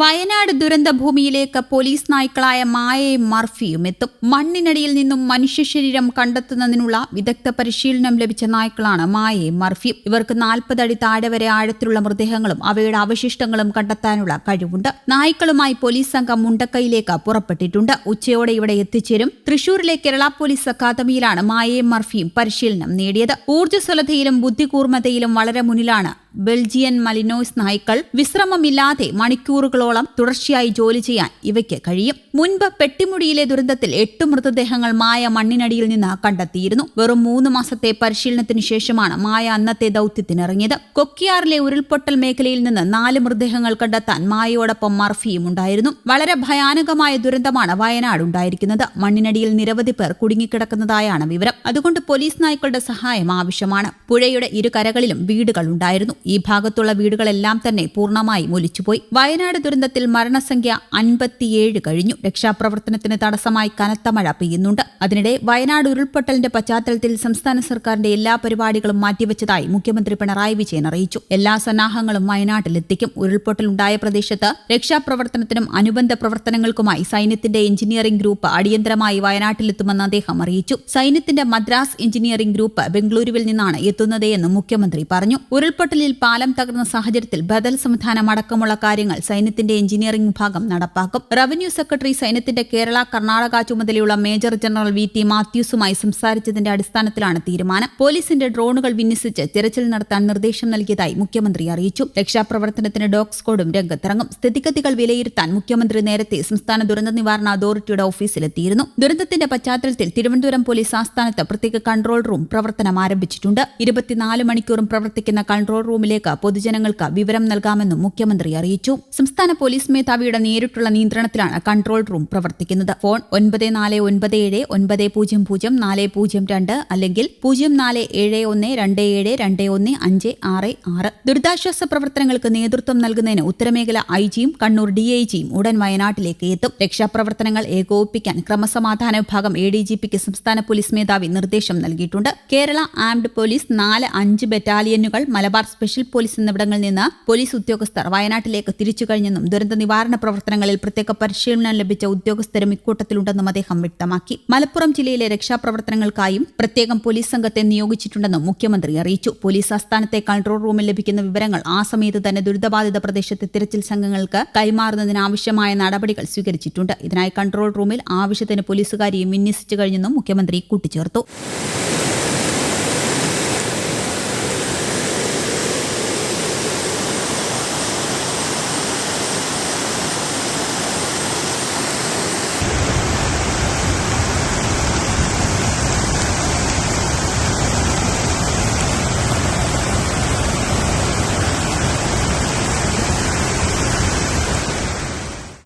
വയനാട് ദുരന്ത ഭൂമിയിലേക്ക് പോലീസ് നായ്ക്കളായ മായയും മർഫിയും എത്തും. മണ്ണിനടിയിൽ നിന്നും മനുഷ്യ ശരീരം കണ്ടെത്തുന്നതിനുള്ള വിദഗ്ധ പരിശീലനം ലഭിച്ച നായ്ക്കളാണ് മായയും മർഫിയും ഇവർക്ക് നാൽപ്പത് അടി താഴെ വരെ ആഴത്തിലുള്ള മൃതദേഹങ്ങളും അവയുടെ അവശിഷ്ടങ്ങളും കണ്ടെത്താനുള്ള കഴിവുണ്ട്. നായ്ക്കളുമായി പോലീസ് സംഘം മുണ്ടക്കൈയിലേക്ക് പുറപ്പെട്ടിട്ടുണ്ട്. ഉച്ചയോടെ ഇവിടെ എത്തിച്ചേരും. തൃശൂരിലെ കേരള പോലീസ് അക്കാദമിയിലാണ് മായയും മർഫിയും പരിശീലനം നേടിയത്. ഊർജസ്വലതയിലും ബുദ്ധികൂർമ്മതയിലും വളരെ മുന്നിലാണ് ബെൽജിയൻ മലിനോയ്സ് നായ്ക്കൾ വിശ്രമമില്ലാതെ മണിക്കൂറുകളോളം തുടർച്ചയായി ജോലി ചെയ്യാൻ ഇവയ്ക്ക് കഴിയും. മുൻപ് പെട്ടിമുടിയിലെ ദുരന്തത്തിൽ എട്ട് മൃതദേഹങ്ങൾ മായ മണ്ണിനടിയിൽ നിന്ന് കണ്ടെത്തിയിരുന്നു. വെറും മൂന്ന് മാസത്തെ പരിശീലനത്തിന് ശേഷമാണ് മായ അന്നത്തെ ദൌത്യത്തിനിറങ്ങിയത്. കൊക്കിയാറിലെ ഉരുൾപൊട്ടൽ മേഖലയിൽ നിന്ന് നാല് മൃതദേഹങ്ങൾ കണ്ടെത്താൻ മായയോടൊപ്പം മർഫിയും ഉണ്ടായിരുന്നു. വളരെ ഭയാനകമായ ദുരന്തമാണ് വയനാട് ഉണ്ടായിരിക്കുന്നത് മണ്ണിനടിയിൽ നിരവധി പേർ കുടുങ്ങിക്കിടക്കുന്നതായാണ് വിവരം. അതുകൊണ്ട് പോലീസ് നായ്ക്കളുടെ സഹായം ആവശ്യമാണ്. പുഴയുടെ ഇരു കരകളിലും വീടുകൾ ഉണ്ടായിരുന്നു. ഈ ഭാഗത്തുള്ള വീടുകളെല്ലാം തന്നെ പൂർണമായി ഒലിച്ചുപോയി വയനാട് ദുരന്തത്തിൽ മരണസംഖ്യ അൻപത്തിയേഴ് കഴിഞ്ഞു. രക്ഷാപ്രവർത്തനത്തിന് തടസ്സമായി കനത്ത മഴ പെയ്യുന്നുണ്ട്. അതിനിടെ വയനാട് ഉരുൾപൊട്ടലിന്റെ പശ്ചാത്തലത്തിൽ സംസ്ഥാന സർക്കാരിന്റെ എല്ലാ പരിപാടികളും മാറ്റിവെച്ചതായി മുഖ്യമന്ത്രി പിണറായി വിജയൻ അറിയിച്ചു. എല്ലാ സന്നാഹങ്ങളും വയനാട്ടിലെത്തിക്കും. ഉരുൾപൊട്ടലുണ്ടായ പ്രദേശത്ത് രക്ഷാപ്രവർത്തനത്തിനും അനുബന്ധ പ്രവർത്തനങ്ങൾക്കുമായി സൈന്യത്തിന്റെ എഞ്ചിനീയറിംഗ് ഗ്രൂപ്പ് അടിയന്തരമായി വയനാട്ടിലെത്തുമെന്ന് അദ്ദേഹം അറിയിച്ചു. സൈന്യത്തിന്റെ മദ്രാസ് എഞ്ചിനീയറിംഗ് ഗ്രൂപ്പ് ബംഗളൂരുവിൽ നിന്നാണ് എത്തുന്നതെന്നും മുഖ്യമന്ത്രി പറഞ്ഞു. ഉരുൾപൊട്ടലിൽ പാലം തകർന്ന സാഹചര്യത്തിൽ ബദൽ സംവിധാനം അടക്കമുള്ള കാര്യങ്ങൾ സൈന്യത്തിന്റെ എഞ്ചിനീയറിംഗ് വിഭാഗം നടപ്പാക്കും. റവന്യൂ സെക്രട്ടറി സൈന്യത്തിന്റെ കേരള കർണാടക ചുമതലയുള്ള മേജർ ജനറൽ വി ടി മാത്യൂസുമായി സംസാരിച്ചതിന്റെ അടിസ്ഥാനത്തിലാണ് തീരുമാനം. പോലീസിന്റെ ഡ്രോണുകൾ വിന്യസിച്ച് തിരച്ചിൽ നടത്താൻ നിർദ്ദേശം നൽകിയതായി മുഖ്യമന്ത്രി അറിയിച്ചു. രക്ഷാപ്രവർത്തനത്തിന് ഡോഗ് സ്ക്വാഡും രംഗത്തിറങ്ങും. സ്ഥിതിഗതികൾ വിലയിരുത്താൻ മുഖ്യമന്ത്രി നേരത്തെ സംസ്ഥാന ദുരന്ത നിവാരണ അതോറിറ്റിയുടെ ഓഫീസിലെത്തിയിരുന്നു. ദുരന്തത്തിന്റെ പശ്ചാത്തലത്തിൽ തിരുവനന്തപുരം പോലീസ് ആസ്ഥാനത്ത് പ്രത്യേക കൺട്രോൾ റൂം പ്രവർത്തനം ആരംഭിച്ചിട്ടുണ്ട്. ഇരുപത്തിനാല് മണിക്കൂറും പ്രവർത്തിക്കുന്ന കൺട്രോൾ റൂമിലേക്ക് പൊതുജനങ്ങൾക്ക് വിവരം നൽകാമെന്നും മുഖ്യമന്ത്രി അറിയിച്ചു. സംസ്ഥാന പോലീസ് മേധാവിയുടെ നേരിട്ടുള്ള നിയന്ത്രണത്തിലാണ് കൺട്രോൾ റൂം പ്രവർത്തിക്കുന്നത്. ഫോൺ ഒൻപത് നാല് ഒൻപത് ഏഴ് ഒൻപത് പൂജ്യം പൂജ്യം നാല് പൂജ്യം രണ്ട് അല്ലെങ്കിൽ പൂജ്യം നാല് ഏഴ് ഒന്ന് രണ്ട് ഏഴ് രണ്ട് ഒന്ന് അഞ്ച് ആറ് ആറ്. ദുരിതാശ്വാസ പ്രവർത്തനങ്ങൾക്ക് നേതൃത്വം നൽകുന്നതിന് ഉത്തരമേഖല ഐ ജിയും കണ്ണൂർ ഡി ഐ ജിയും ഉടൻ വയനാട്ടിലേക്ക് എത്തും. രക്ഷാപ്രവർത്തനങ്ങൾ ഏകോപിപ്പിക്കാൻ ക്രമസമാധാന വിഭാഗം എ ഡി ജി പിക്ക് സംസ്ഥാന പോലീസ് മേധാവി നിർദ്ദേശം നൽകിയിട്ടുണ്ട്. കേരള ആംഡ് പോലീസ് നാല് അഞ്ച് ബറ്റാലിയനുകൾ മലബാർ സ്പെഷ്യൽ പോലീസ് എന്നിവിടങ്ങളിൽ നിന്ന് പോലീസ് ഉദ്യോഗസ്ഥർ വയനാട്ടിലേക്ക് തിരിച്ചു കഴിഞ്ഞെന്നും ദുരന്ത നിവാരണ പ്രവർത്തനങ്ങളിൽ പ്രത്യേക പരിശീലനം ലഭിച്ച ഉദ്യോഗസ്ഥരും ഇക്കൂട്ടത്തിലുണ്ടെന്നും അദ്ദേഹം വ്യക്തമാക്കി. മലപ്പുറം ജില്ലയിലെ രക്ഷാപ്രവർത്തനങ്ങൾക്കായും പ്രത്യേകം പോലീസ് സംഘത്തെ നിയോഗിച്ചിട്ടുണ്ടെന്നും മുഖ്യമന്ത്രി അറിയിച്ചു. പോലീസ് ആസ്ഥാനത്തെ കൺട്രോൾ റൂമിൽ ലഭിക്കുന്ന വിവരങ്ങൾ ആ സമയത്ത് തന്നെ ദുരിതബാധിത പ്രദേശത്തെ തിരച്ചിൽ സംഘങ്ങൾക്ക് കൈമാറുന്നതിനാവശ്യമായ നടപടികൾ സ്വീകരിച്ചിട്ടുണ്ട്. ഇതിനായി കൺട്രോൾ റൂമിൽ ആവശ്യത്തിന് പോലീസുകാരെയും വിന്യസിച്ചു കഴിഞ്ഞെന്നും മുഖ്യമന്ത്രി കൂട്ടിച്ചേർത്തു.